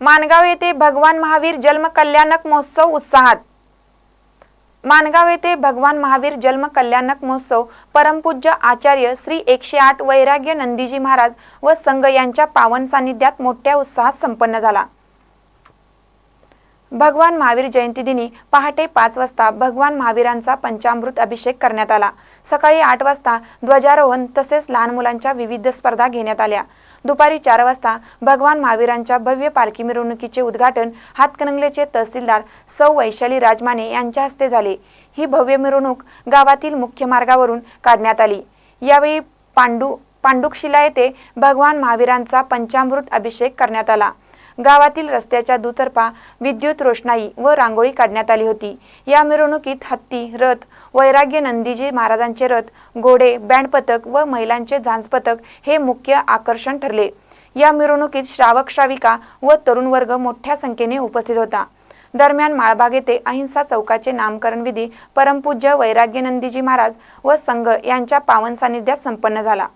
माणगाव येथे भगवान महावीर जन्म कल्याणक महोत्सव उत्साहात. माणगाव येथे भगवान महावीर जन्म कल्याणक महोत्सव परमपूज्य आचार्य श्री एकशे आठ वैराग्य नंदीजी महाराज व संघ यांच्या पावन सानिध्यात मोठ्या उत्साहात संपन्न झाला. भगवान महावीर जयंती दिनी पहाटे पाच वाजता भगवान महावीरांचा पंचामृत अभिषेक करण्यात आला. सकाळी आठ वाजता ध्वजारोहण तसेच लहान मुलांच्या विविध स्पर्धा घेण्यात आल्या. दुपारी चार वाजता भगवान महावीरांच्या भव्य पालखी मिरवणुकीचे उद्घाटन हातकणंगलेचे तहसीलदार सौ वैशाली राजमाने यांच्या हस्ते झाले. ही भव्य मिरवणूक गावातील मुख्य मार्गावरून काढण्यात आली. यावेळी पांडू पांडुकशिला येथे भगवान महावीरांचा पंचामृत अभिषेक करण्यात आला. गावातील रस्त्याच्या दुतर्फा विद्युत रोषणाई व रांगोळी काढण्यात आली होती. या मिरवणुकीत हत्ती रथ वैराग्य नंदीजी महाराजांचे रथ घोडे बँड पथक व महिलांचे झांज पथक हे मुख्य आकर्षण ठरले. या मिरवणुकीत श्रावक श्राविका व तरुण वर्ग मोठ्या संख्येने उपस्थित होता. दरम्यान माळबाग येथे अहिंसा चौकाचे नामकरण विधी परमपूज्य वैराग्य नंदीजी महाराज व संघ यांच्या पावन सानिध्यात संपन्न झाला.